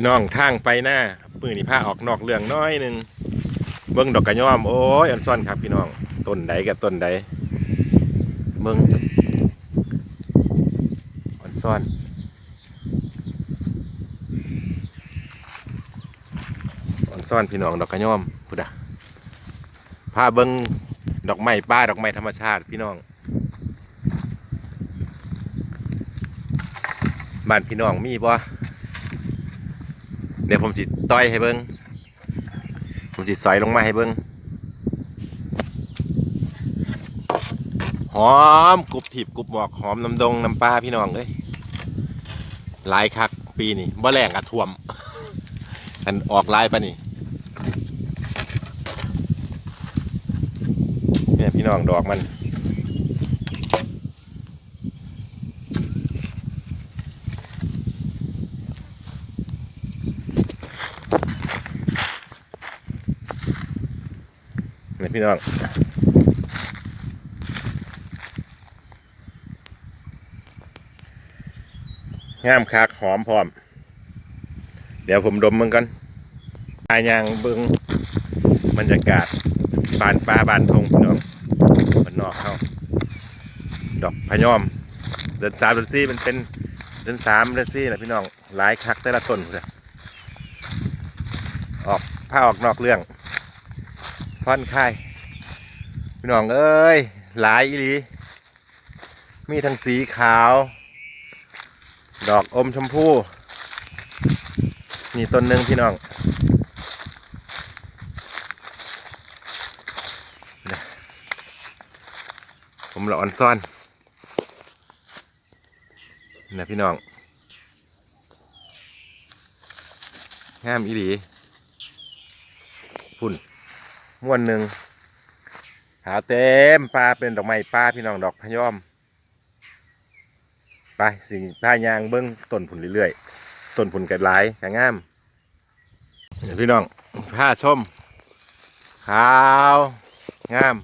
พี่น้องทางไปหน้าปืนนี่ผ้าออกนอกเรื่องน้อยหนึ่งเบิ้งดอกกระย่อมโอ้ยอันซ่อนครับพี่น้องต้นใดกับต้นใดเบิ้งอันซ่อนอันซ่อนพี่น้องดอกกระย่อมพุดะพาเบิ้งดอกไม้ป้าดอกไม้ธรรมชาติพี่น้องบ้านพี่น้องมีบ่ เดี๋ยวผมจิต้อยให้เบิ้งผมจิตซอยลงมาให้เบิ้งหอมกรุบถีบกรุบหมอกหอมน้ำดงน้ำปลาพี่น้องเลยหลายคักปีนี่บ่แรงอะท่วม อันออกลายปะนี่เนี่ยพี่น้องดอกมัน พี่น้องงามคักหอมพร้อม เดี๋ยวผมดมมึงกันอายางเบิงบรรยากาศบานป่าบานทงพี่น้องมันนอกเข้าดอกพยอม เดือนสามเดือนสี่มันเป็นเดือนสามเดือนสี่นะพี่น้องหลายคักแต่ละต้นเลยออกผ้าออกนอกเรื่อง ผ่อนคลายพี่น้องเอ้ยหลายอีหลีมีทั้งสีขาว ดอกอมชมพูนี่ต้นหนึ่งพี่น้องผมละอ่อนซ่อนนะพี่น้องงามอีหลีพุ่น ม้วนหนึ่งหาเต็มปลาเป็นดอกไม้ปลาพี่น้องดอกพยอม ไปสิ่งผ้ายางเบิ้งต้นผุนเรื่อยๆต้นผุนกระหลายกระงามเดี๋ยวพี่น้องผ้าชมขาวงาม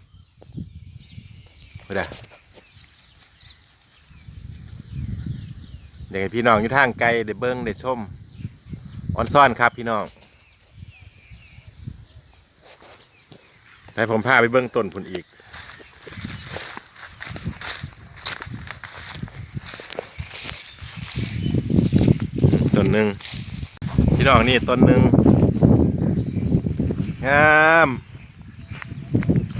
ไปเด้อเดี๋ยวให้พี่น้องอยู่ทางไกลได้เบิ้งได้ชมออนซ่อนครับพี่น้อง ให้ผมพาไปเบื้องต้นผลอีก ต้นหนึ่งพี่น้องนี่ต้นหนึ่งงาม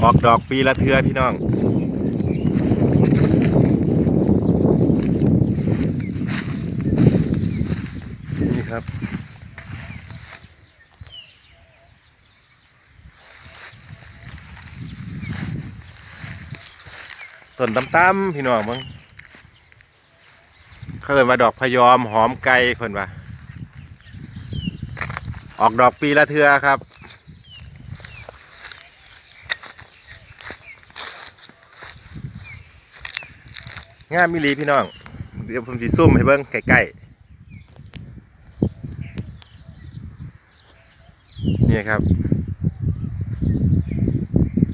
ออกดอกปีละเทือพี่น้อง นี่ครับ ต้ นตั้มๆพี่น้องมึงเขาเอินว่าดอกพยอมหอมไก่คนว่าออกดอกปีละเทือครับ งามมิลีพี่น้อง เดี๋ยวผมสิซุ่มให้เบิ้งใกล้ๆนี่ครับ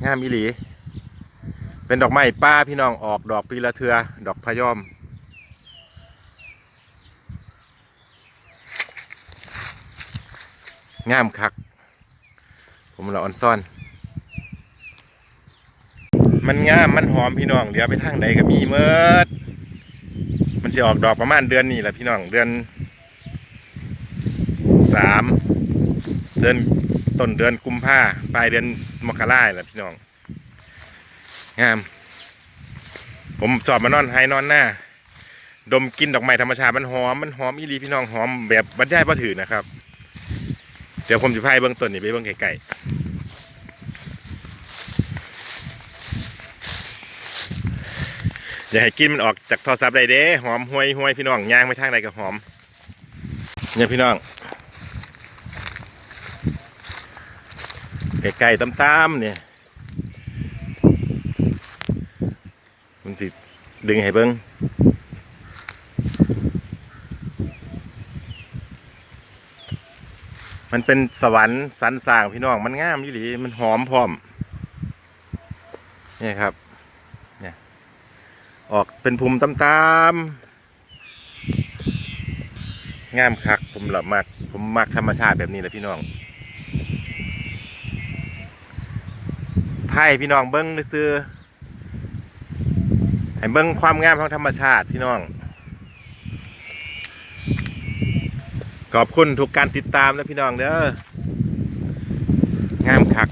งามมิลี เป็นดอกไม้ป้าพี่น้องออกดอกปีละเทือ ดอกพยอม งามคัก ผมละออนซ่อน มันงามมันหอมพี่น้องเดี๋ยวไปทางไหนก็มีเมิดมันจะออกดอกประมาณเดือนนี้แหละพี่น้องเดือนสามเดือนต้นเดือนกุมภาปลายเดือนมกราแหละพี่น้อง งาม ผมสอบมานอนไฮนอนหน้า ดมกินดอกไม้ธรรมชาติมันหอมมันหอมอีหลีพี่น้องหอมแบบบรรยายบ่ถือนะครับ เดี๋ยวผมจะพายเบื้องต้นนี่ไปเบื้องไกลอย่าให้กินมันออกจากทรศัพท์ใดเด้หอมห่วยห่วยพี่น้องย่างไปทางใดก็หอมเนี่ยพี่น้องไก่ๆตามๆเนี่ย มัน สิดึงให้เบิ้งมันเป็นสวรรค์สรรสร้างพี่น้อง มันงามยี่หลีมันหอมพร้อมนี่ครับเนี่ยออกเป็นภูมิตามๆงามคัก ผมหละมักผมมักธรรมชาติแบบนี้แหละพี่น้องไทยพี่น้องเบิ้งซื้อ ให้เบิ้งความงามของธรรมชาติพี่น้อง ขอบคุณทุกการติดตามนะพี่น้องเด้องามคัก